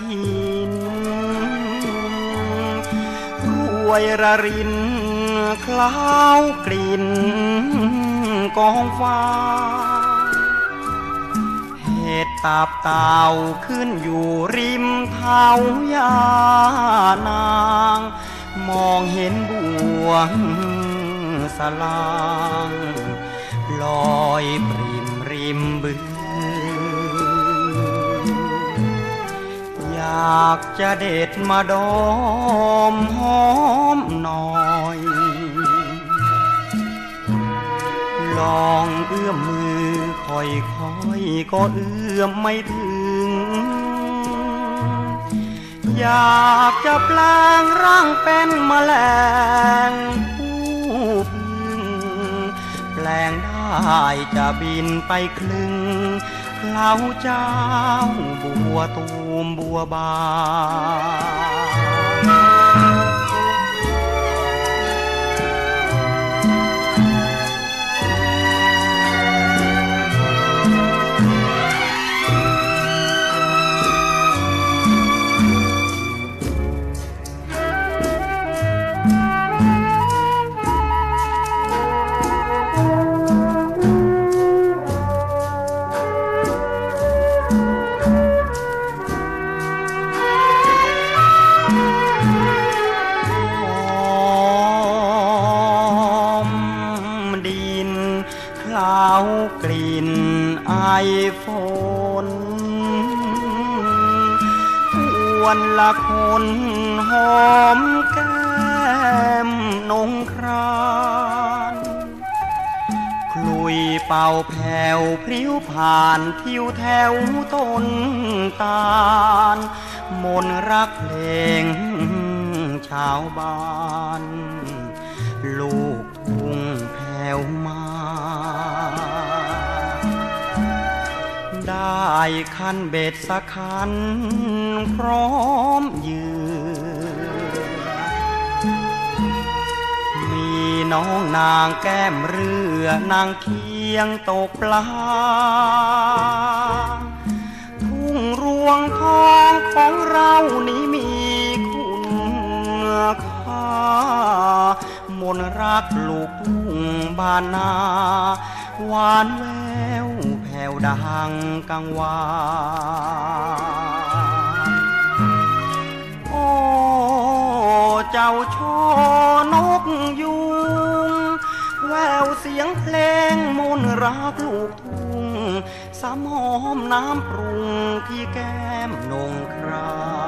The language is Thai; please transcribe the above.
ทินรวยระรินคล้าวกลิ่นกองฟ้าเห็ดตาบเต่าขึ้นอยู่ริมเท้ายานาง มองเห็นบวงสลาง ลอยปริมริมบึงากจะเด็ดมาดอมหอมหน่อย ลองเอื้อมมือค่อยๆก็เอื้อมไม่ถึง อยากจะแปลงร่างเป็นแมลง ลงได้จะบินไปคลึงเคล้าเจ้าบัวตูมบัวบาน นคลาวกลิ่นไอฝนวันละคนหอมแก้มนงครานคลุยเป่าแผ่วพริ้วผ่านทิวแถวต้นตาลมนรักเพลงชาวบ้าน ลูกทุ่งแผ่ว คันเบ็ดสักคัน พร้อมยืนมีน้องนางแก้มเรือนางเคียงตกปลา ทุ่งรวงทองของเรานี้มีคุณค่ามนต์รักลูกทุ่งบ้านนาหวานแวว แผ่วดังกังวานโอ้เจ้าช่อนกยุงแววเสียงเพลงมนรักลูกทุ่งสามหอมน้ำปรุงที่แก้มนงครา